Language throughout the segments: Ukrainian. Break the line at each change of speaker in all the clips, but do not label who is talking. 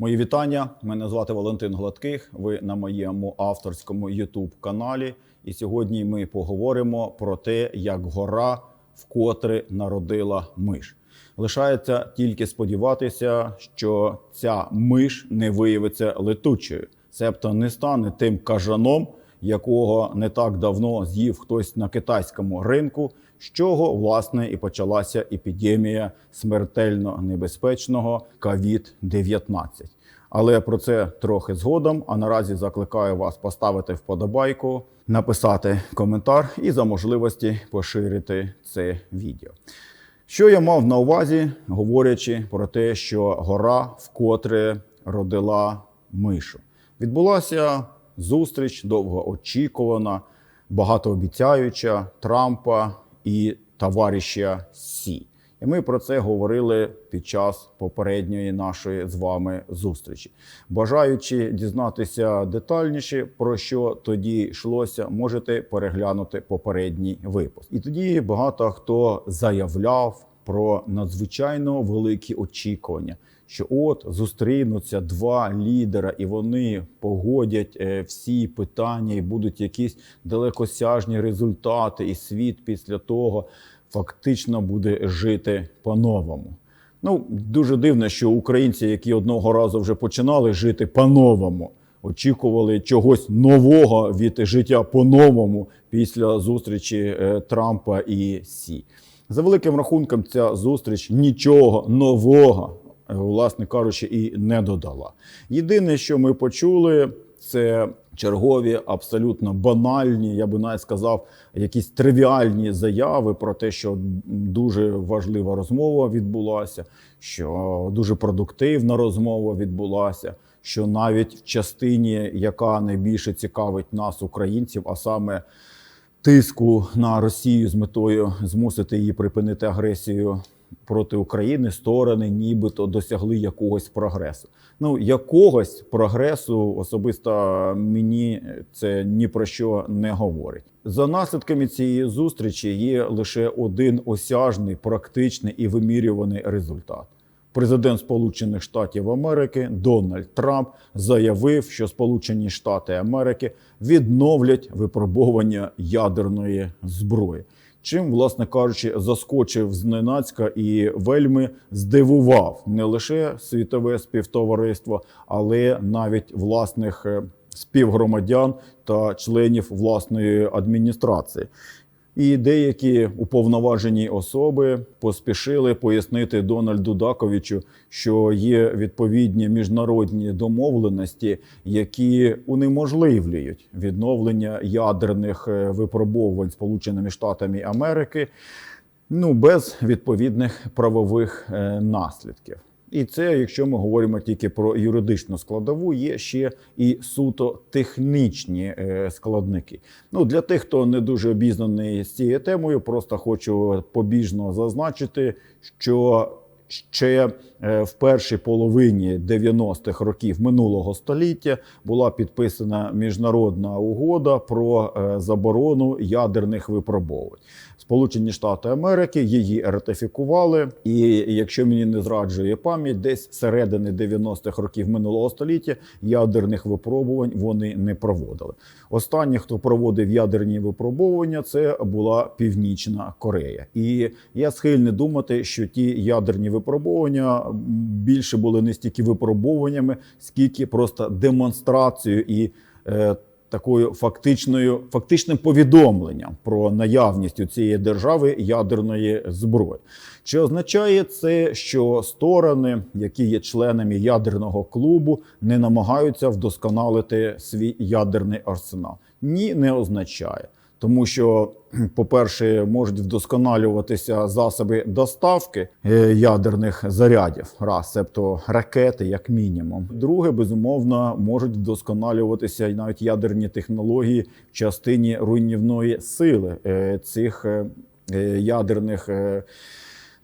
Мої вітання. Мене звати Валентин Гладких. Ви на моєму авторському youtube каналі. І сьогодні ми поговоримо про те, як гора вкотре народила миш. Лишається тільки сподіватися, що ця миш не виявиться летучою, себто не стане тим кажаном, якого не так давно з'їв хтось на китайському ринку, з чого власне і почалася епідемія смертельно небезпечного COVID-19. Але про це трохи згодом. А наразі закликаю вас поставити вподобайку, написати коментар і за можливості поширити це відео. Що я мав на увазі, говорячи про те, що гора вкотре родила мишу. Відбулася зустріч довгоочікувана, багатообіцяюча Трампа і товариша Сі. І ми про це говорили під час попередньої нашої з вами зустрічі. Бажаючи дізнатися детальніше, про що тоді йшлося, можете переглянути попередній випуск. І тоді багато хто заявляв про надзвичайно великі очікування. Що от зустрінуться два лідера, і вони погодять е, всі питання, і будуть якісь далекосяжні результати, і світ після того фактично буде жити по-новому. Ну дуже дивно, що українці, які одного разу вже починали жити по-новому, очікували чогось нового від життя по-новому після зустрічі е, Трампа і Сі. За великим рахунком, ця зустріч нічого нового, власне кажучи, і не додала. Єдине, що ми почули, це чергові абсолютно банальні, я би навіть сказав, якісь тривіальні заяви про те, що дуже важлива розмова відбулася, що дуже продуктивна розмова відбулася. Що навіть в частині, яка найбільше цікавить нас, українців, а саме тиску на Росію з метою змусити її припинити агресію проти України, сторони нібито досягли якогось прогресу. Ну якогось прогресу особисто мені це ні про що не говорить. За наслідками цієї зустрічі є лише один осяжний, практичний і вимірюваний результат. Президент Сполучених Штатів Америки Дональд Трамп заявив, що Сполучені Штати Америки відновлять випробування ядерної зброї. Чим, власне кажучи, заскочив зненацька і вельми здивував не лише світове співтовариство, але навіть власних е, співгромадян та членів власної адміністрації. І деякі уповноважені особи поспішили пояснити Дональду Даковичу, що є відповідні міжнародні домовленості, які унеможливлюють відновлення ядерних е, випробовувань Сполученими Штатами Америки, ну без відповідних правових е, наслідків. І це, якщо ми говоримо тільки про юридичну складову, є ще і суто технічні е, складники. Ну для тих, хто не дуже обізнаний з цією темою, просто хочу побіжно зазначити, що Ще е, в першій половині 90-х років минулого століття була підписана міжнародна угода про е, заборону ядерних випробувань. Сполучені Штати Америки її ратифікували, і якщо мені не зраджує пам'ять, десь середини 90-х років минулого століття ядерних випробувань вони не проводили. Останні, хто проводив ядерні випробування, це була Північна Корея, і я схильний думати, що ті ядерні випробування більше були не стільки випробуваннями, скільки просто демонстрацією і. Е, такою фактичною фактичним повідомленням про наявність у цієї держави ядерної зброї. Чи означає це, що сторони, які є членами ядерного клубу, не намагаються вдосконалити свій ядерний арсенал? Ні, не означає. Тому що, по-перше, можуть вдосконалюватися засоби доставки е, ядерних зарядів, раз, тобто ракети, як мінімум. Друге, безумовно, можуть вдосконалюватися навіть ядерні технології в частині руйнівної сили е, цих е, ядерних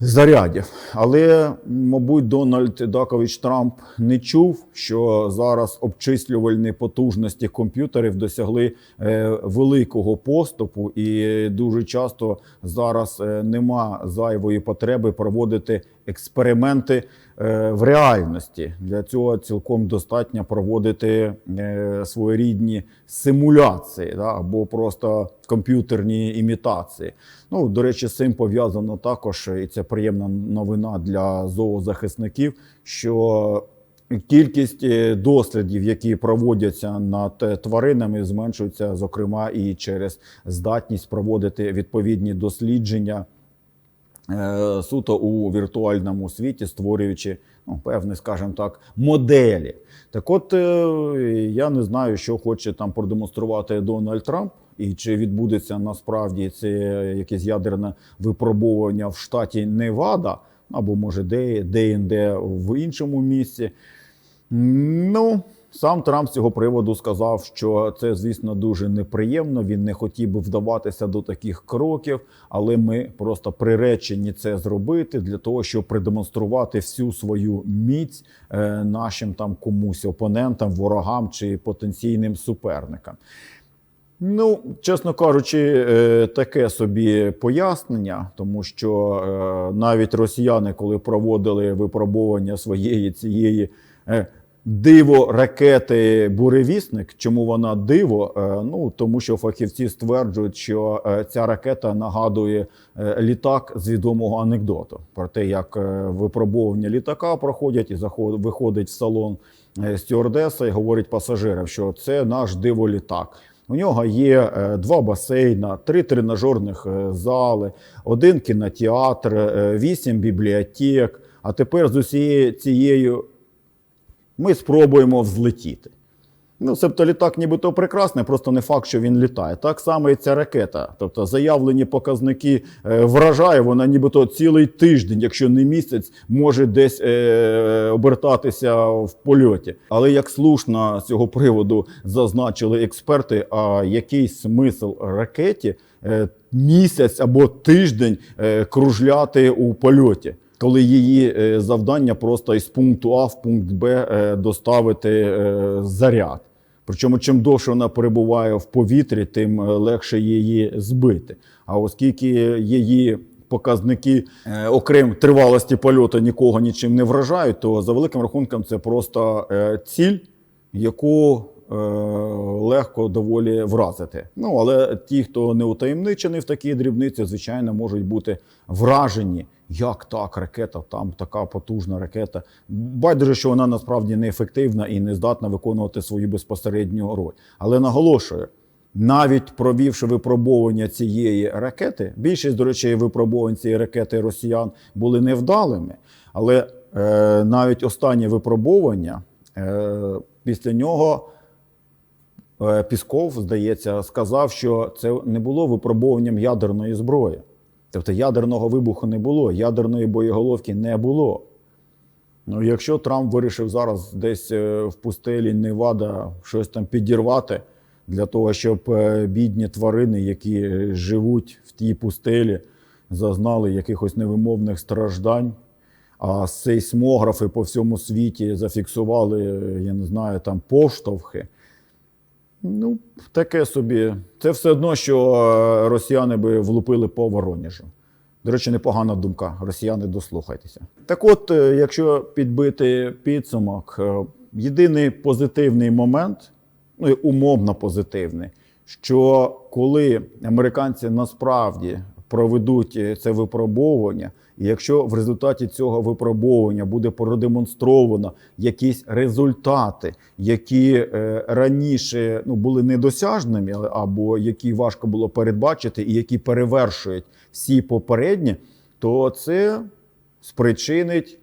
зарядів. Але, мабуть, Дональд Дакович Трамп не чув, що зараз обчислювальні потужності комп'ютерів досягли е, великого поступу, і дуже часто зараз е, нема зайвої потреби проводити експерименти в реальності. Для цього цілком достатньо проводити е, своєрідні симуляції да, або просто комп'ютерні імітації. Ну, до речі, з цим пов'язано також, і це приємна новина для зоозахисників, що Кількість е, дослідів, які проводяться над е, тваринами, зменшується, зокрема, і через здатність проводити відповідні дослідження е, суто у віртуальному світі, створюючи ну, певні, скажімо так, моделі. Так от е, я не знаю, що хоче там продемонструвати Дональд Трамп. І чи відбудеться насправді це якесь ядерне випробовування в штаті Невада, або може де, де-інде в іншому місці. Ну, сам Трамп з цього приводу сказав, що це, звісно, дуже неприємно. Він не хотів би вдаватися до таких кроків, але ми просто приречені це зробити для того, щоб продемонструвати всю свою міць е, нашим там комусь опонентам, ворогам чи потенційним суперникам. Ну, чесно кажучи, е, таке собі пояснення, тому що е, навіть росіяни, коли проводили випробування своєї цієї диво ракети Буревісник, чому вона диво? Ну тому що фахівці стверджують, що ця ракета нагадує літак з відомого анекдоту про те, як випробовування літака проходять і виходить в салон стюардеса і говорить пасажирам, що це наш диво-літак. У нього є два басейна, три тренажерних зали, один кінотеатр, вісім бібліотек. А тепер з усією цією ми спробуємо взлетіти. Ну, себто літак нібито прекрасний, просто не факт, що він літає. Так само і ця ракета. Тобто заявлені показники е, вражає, вона нібито цілий тиждень, якщо не місяць, може десь е, обертатися в польоті. Але як слушно з цього приводу зазначили експерти, а який смисл ракеті е, місяць або тиждень е, кружляти у польоті? Коли її е, завдання просто із пункту А в пункт Б е, доставити е, заряд. Причому, чим довше вона перебуває в повітрі, тим легше її збити. А оскільки її показники, окрім тривалості польоту, нікого нічим не вражають, то за великим рахунком це просто ціль, яку легко доволі вразити. Ну але ті, хто не утаємничений в такій дрібниці, звичайно, можуть бути вражені як так, ракета, там така потужна ракета. Байдуже, що вона насправді неефективна і не здатна виконувати свою безпосередню роль. Але наголошую, навіть провівши випробовування цієї ракети, більшість, до речі, випробувань цієї ракети росіян були невдалими. Але е, навіть останнє випробовування е, після нього. Е, Пісков, здається, сказав, що це не було випробуванням ядерної зброї. Тобто ядерного вибуху не було, ядерної боєголовки не було. Ну, Якщо Трамп вирішив зараз десь е, в пустелі Невада щось там підірвати для того, щоб е, бідні тварини, які живуть в тій пустелі, зазнали якихось невимовних страждань, а сейсмографи по всьому світі зафіксували, я не знаю, там поштовхи. Ну, таке собі. Це все одно, що е, росіяни би влупили по Вороніжу. До речі, непогана думка. Росіяни дослухайтеся. Так от, е, якщо підбити підсумок, е, єдиний позитивний момент, ну і умовно позитивний, що коли американці насправді проведуть це випробовування, і якщо в результаті цього випробовування буде продемонстровано якісь результати, які е, раніше ну, були недосяжними, або які важко було передбачити, і які перевершують всі попередні, то це спричинить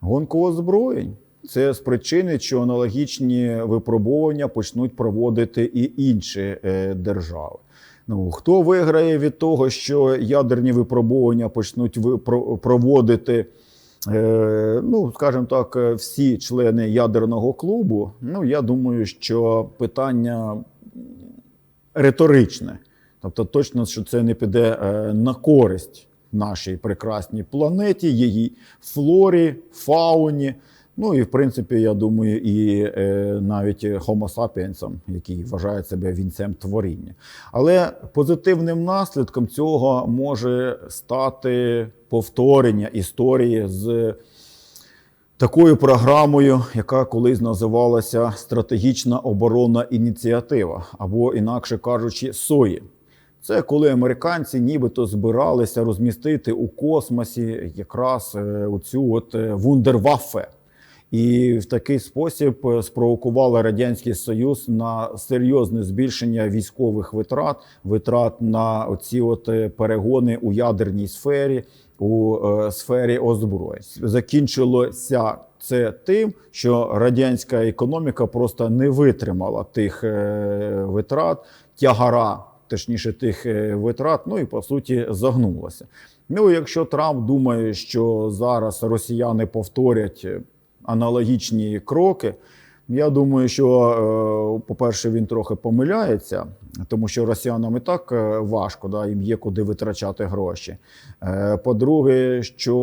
гонку озброєнь. Це спричинить, що аналогічні випробування почнуть проводити і інші е, держави. Ну хто виграє від того, що ядерні випробування почнуть проводити, е, ну скажімо так, всі члени ядерного клубу? Ну я думаю, що питання риторичне, тобто точно, що це не піде е, на користь нашій прекрасній планеті, її флорі, фауні. Ну і в принципі, я думаю, і е, навіть Homo sapiens, який вважає себе вінцем творіння. Але позитивним наслідком цього може стати повторення історії з такою програмою, яка колись називалася Стратегічна оборонна ініціатива, або, інакше кажучи, СОЄ. Це коли американці нібито збиралися розмістити у космосі якраз е, оцю от е, вундерваффе. І в такий спосіб е, спровокували радянський союз на серйозне збільшення військових витрат, витрат на оці от е, перегони у ядерній сфері, у е, сфері озброєнь. Закінчилося це тим, що радянська економіка просто не витримала тих витрат, тягара, точніше, тих витрат, ну і по суті загнулася. Ну, якщо Трамп думає, що зараз росіяни повторять аналогічні кроки. Я думаю, що, е, по-перше, він трохи помиляється, тому що росіянам і так е, важко, да, їм є куди витрачати гроші. Е, По-друге, що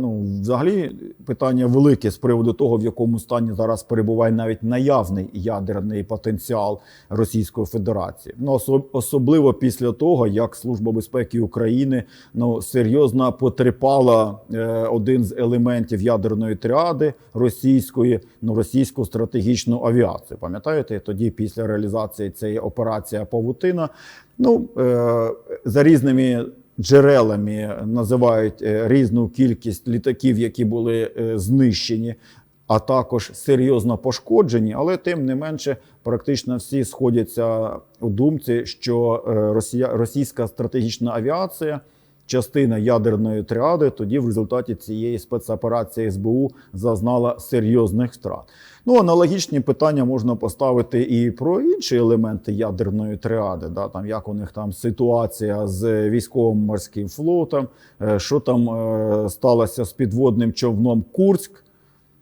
ну, взагалі питання велике з приводу того, в якому стані зараз перебуває навіть наявний ядерний потенціал Російської Федерації. Ну, особливо після того, як Служба безпеки України ну, серйозно потрепала е, один з елементів ядерної тріади російської, ну, російську стратегічну авіацію. Пам'ятаєте, тоді після реалізації цієї операції Павутина, ну е, за різними. Джерелами називають е, різну кількість літаків, які були е, знищені, а також серйозно пошкоджені. Але тим не менше, практично всі сходяться у думці, що російська стратегічна авіація частина ядерної тріади, тоді в результаті цієї спецоперації СБУ зазнала серйозних втрат. Ну, аналогічні питання можна поставити і про інші елементи ядерної тріади. Да, там як у них там ситуація з військовим морським флотом, е, що там е, сталося з підводним човном Курськ.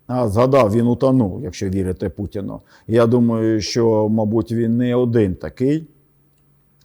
А, згадав, він утонув, якщо вірите Путіну. Я думаю, що, мабуть, він не один такий,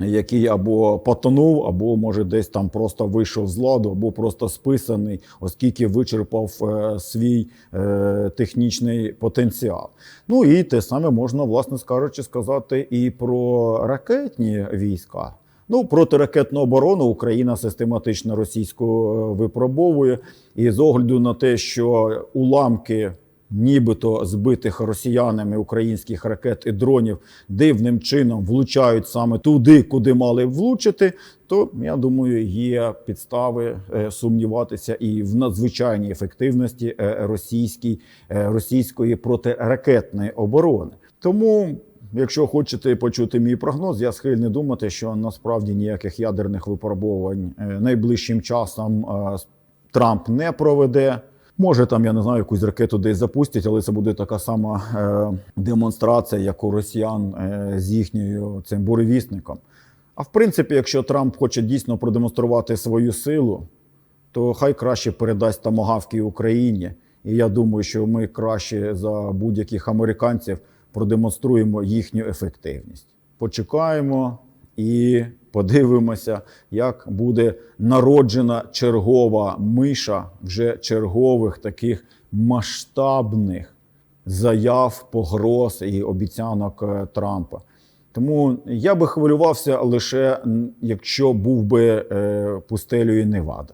який або потонув, або може десь там просто вийшов з ладу, або просто списаний, оскільки вичерпав е, свій е, технічний потенціал. Ну і те саме можна, власне скажучи, сказати і про ракетні війська. Ну, протиракетну оборону Україна систематично російську е, випробовує. І з огляду на те, що уламки нібито збитих росіянами українських ракет і дронів дивним чином влучають саме туди, куди мали влучити, то я думаю, є підстави е, сумніватися і в надзвичайній ефективності е, російській, е, російської протиракетної оборони. Тому. Якщо хочете почути мій прогноз, я схильний думати, що насправді ніяких ядерних випробувань найближчим часом Трамп не проведе. Може, там я не знаю, якусь ракету десь запустять, але це буде така сама е, демонстрація, як у росіян е, з їхньою цим буревісником. А в принципі, якщо Трамп хоче дійсно продемонструвати свою силу, то хай краще передасть тамагавки Україні. І я думаю, що ми краще за будь-яких американців продемонструємо їхню ефективність. Почекаємо і подивимося, як буде народжена чергова миша вже чергових таких масштабних заяв, погроз і обіцянок е, Трампа. Тому я би хвилювався лише якщо був би е, пустелею Невада.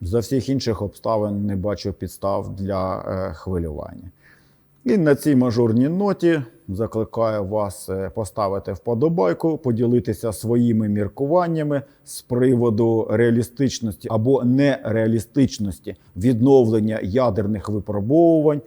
За всіх інших обставин не бачу підстав для е, хвилювання. І на цій мажорній ноті закликаю вас е, поставити вподобайку, поділитися своїми міркуваннями з приводу реалістичності або нереалістичності відновлення ядерних випробовувань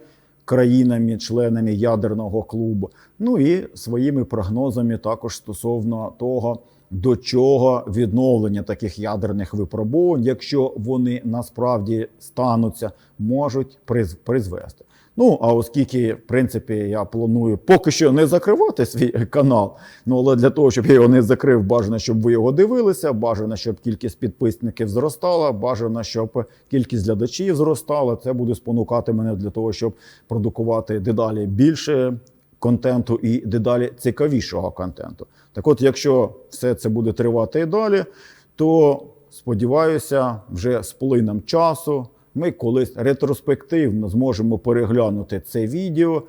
країнами-членами ядерного клубу. Ну і своїми прогнозами також стосовно того, до чого відновлення таких ядерних випробувань, якщо вони насправді стануться, можуть призвести. Ну а оскільки, в принципі, я планую поки що не закривати свій канал. Ну але для того, щоб я його не закрив, бажано, щоб ви його дивилися, бажано, щоб кількість підписників зростала, бажано, щоб кількість глядачів зростала. Це буде спонукати мене для того, щоб продукувати дедалі більше контенту і дедалі цікавішого контенту. Так от, якщо все це буде тривати і далі, то сподіваюся, вже з плином часу ми колись ретроспективно зможемо переглянути це відео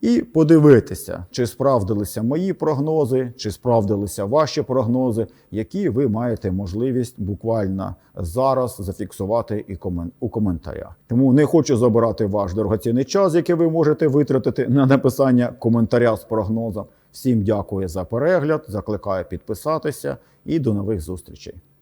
і подивитися, чи справдилися мої прогнози, чи справдилися ваші прогнози, які ви маєте можливість буквально зараз зафіксувати у коментарях. Тому не хочу забирати ваш дорогоцінний час, який ви можете витратити на написання коментаря з прогнозом. Всім дякую за перегляд, закликаю підписатися і до нових зустрічей.